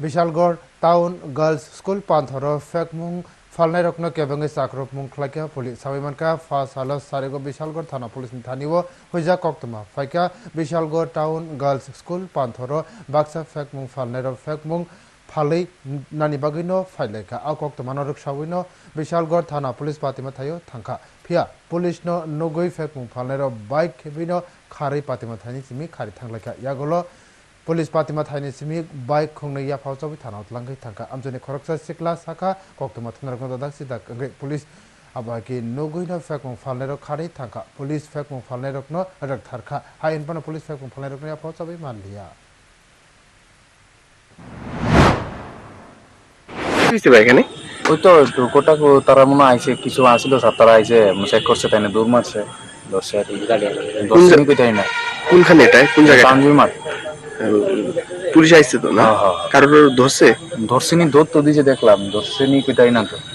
विशालगढ town girls school पान्थर फ्याकमुङ ফালনাই রকন কেবেঙ্গে চাকরব মুং খাইকা পুলিশ সাবিমানকা ফাঁস হাল সারেগো বিশালগড় থানা পুলিশ থানিব হইজা কক্তমা ফাইকা, বিশালগড় টাউন গার্লস স্কুল পান্থর বাক্সা ফেক মুং, ফালনাই রব ফেক মুং, ফালই নানি বাগিনো, ফাইলাইকা। আও কক্তমান রক সাবিন বিশালগড় থানা পুলিশ পাতিমা থাইও থাঙ্কা ফিয়া পুলিশ ন নগৈ ফেক মুং, ফালনাই রব বাইক খেবিনো খারি পাতিমা থাইনি চিমি খারি থাংলাইকা। ইয়াগলো पुलिस पातिमा थाइनि सिमी बाइक खुंनो या फावचाबि थाना उतलांगै थांखा आमजनि खरकसा सिक्ला साखा कक्तमा थुनरकनो दादाक सिदा कंगै पुलिस आबाकी नगैनो फेकमुं फालनायरो खारै थांखा पुलिस फेकमुं फालनायरकनो रक थारखा हायन पनो पुलिस फेकमुं फालनायरकनो या फावचाबि मानलिया কি হয়েছে ভাই এখানে ওই তো দুর্গটা তারা মনে হয় আইছে কিছু আসছিল স্যার তারা আইছে চেক করছে তাই না দৌড় মারছে ধরছে আর কি দর্শনই কোথায় না কোনখানে এটা কোন জায়গায় তানজুই মাঠ পুলিশ আইছে তো না? হ্যাঁ, হ্যাঁ। কারোর ধরছে? ধরছেনি ধর তো দিছে দেখলাম। ধরছেনি কোথায় না তো।